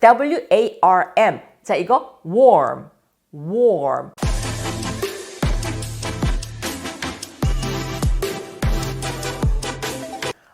W-A-R-M. 자, 이거 warm, warm.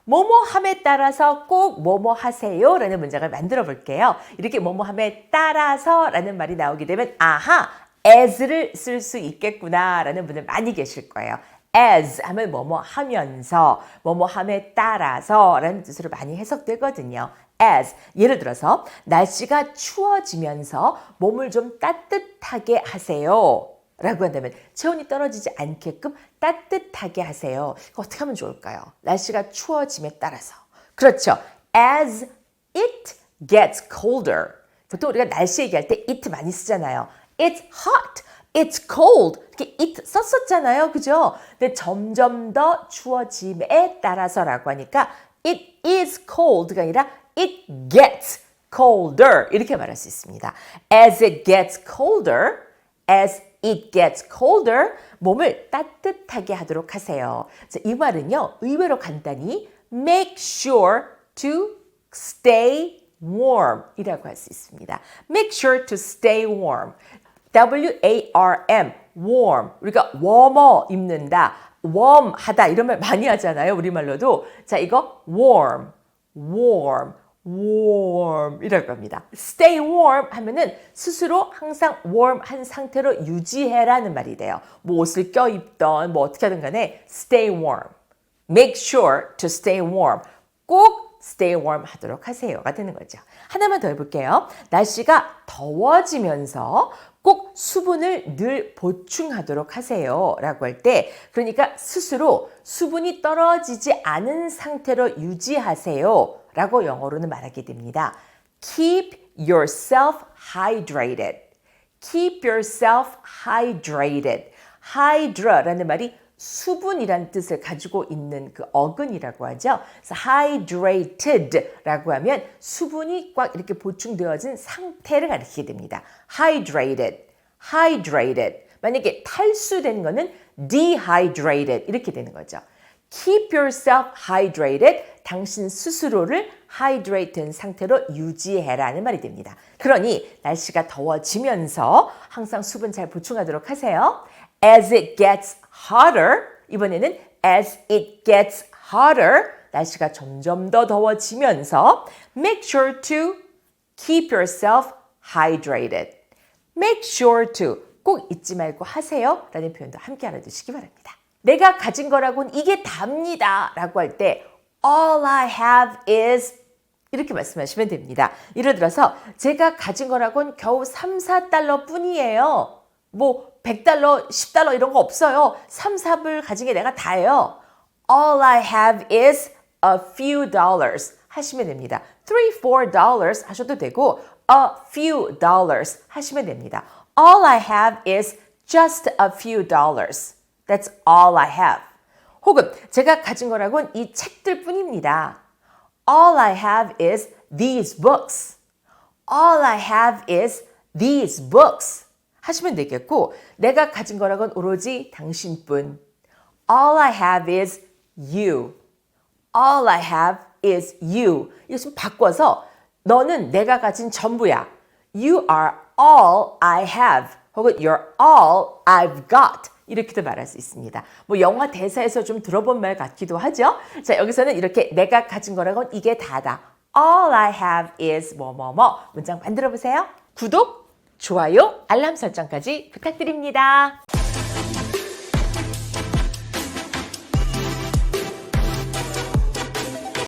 뭐뭐함에 따라서 꼭 뭐뭐 하세요 라는 문장을 만들어 볼게요. 이렇게 뭐뭐함에 따라서 라는 말이 나오게 되면 아하, as를 쓸 수 있겠구나 라는 분들 많이 계실 거예요. As 하면 뭐뭐 하면서, 뭐뭐 함에 따라서 라는 뜻으로 많이 해석되거든요. as. 예를 들어서 날씨가 추워지면서 몸을 좀 따뜻하게 하세요. 라고 한다면 체온이 떨어지지 않게끔 따뜻하게 하세요. 어떻게 하면 좋을까요? 날씨가 추워짐에 따라서. 그렇죠. As it gets colder. 보통 우리가 날씨 얘기할 때 it 많이 쓰잖아요. It's hot. It's cold. 이렇게 it 썼었잖아요. 그죠? 근데 점점 더 추워짐에 따라서라고 하니까 it is cold가 아니라 it gets colder. 이렇게 말할 수 있습니다. As it gets colder, as it gets colder, 몸을 따뜻하게 하도록 하세요. 자, 이 말은요, 의외로 간단히 make sure to stay warm 이라고 할 수 있습니다. make sure to stay warm. W-A-R-M, warm. 우리가 warmer 입는다, warm 하다 이런 말 많이 하잖아요. 우리말로도. 자, 이거 warm, warm. warm 이라고 합니다. stay warm 하면은 스스로 항상 warm 한 상태로 유지해라는 말이 돼요. 뭐 옷을 껴입던 뭐 어떻게 하든 간에 stay warm. make sure to stay warm. 꼭 stay warm 하도록 하세요가 되는 거죠. 하나만 더 해볼게요. 날씨가 더워지면서 꼭 수분을 늘 보충하도록 하세요. 라고 할 때, 그러니까 스스로 수분이 떨어지지 않은 상태로 유지하세요. 라고 영어로는 말하게 됩니다. Keep yourself hydrated. Keep yourself hydrated. hydra라는 말이 수분이란 뜻을 가지고 있는 그 어근이라고 하죠. 그래서 hydrated라고 하면 수분이 꽉 이렇게 보충되어진 상태를 가리키게 됩니다. hydrated, hydrated. 만약에 탈수된 거는 dehydrated 이렇게 되는 거죠. Keep yourself hydrated. 당신 스스로를 hydrate된 상태로 유지해라는 말이 됩니다. 그러니 날씨가 더워지면서 항상 수분 잘 보충하도록 하세요. As it gets hotter, 이번에는 as it gets hotter, 날씨가 점점 더 더워지면서 make sure to keep yourself hydrated. make sure to 꼭 잊지 말고 하세요 라는 표현도 함께 알아두시기 바랍니다. 내가 가진 거라고는 이게 답니다 라고 할 때 all I have is 이렇게 말씀하시면 됩니다. 예를 들어서 제가 가진 거라고는 겨우 3, 4달러 뿐이에요. 뭐 100달러, 10달러 이런 거 없어요. 3, 4불 가진 게 내가 다예요. All I have is a few dollars 하시면 됩니다. 3, 4 dollars 하셔도 되고 a few dollars 하시면 됩니다. All I have is just a few dollars. That's all I have. 혹은 제가 가진 거라고는 이 책들 뿐입니다. All I have is these books. All I have is these books. 하시면 되겠고, 내가 가진 거라고는 오로지 당신뿐. All I have is you. All I have is you. 이거 좀 바꿔서 너는 내가 가진 전부야. You are all I have. 혹은 you're all I've got. 이렇게도 말할 수 있습니다. 뭐 영화 대사에서 좀 들어본 말 같기도 하죠. 자, 여기서는 이렇게 내가 가진 거라고는 이게 다다. All I have is 뭐뭐뭐 문장 만들어 보세요. 구독, 좋아요, 알람 설정까지 부탁드립니다.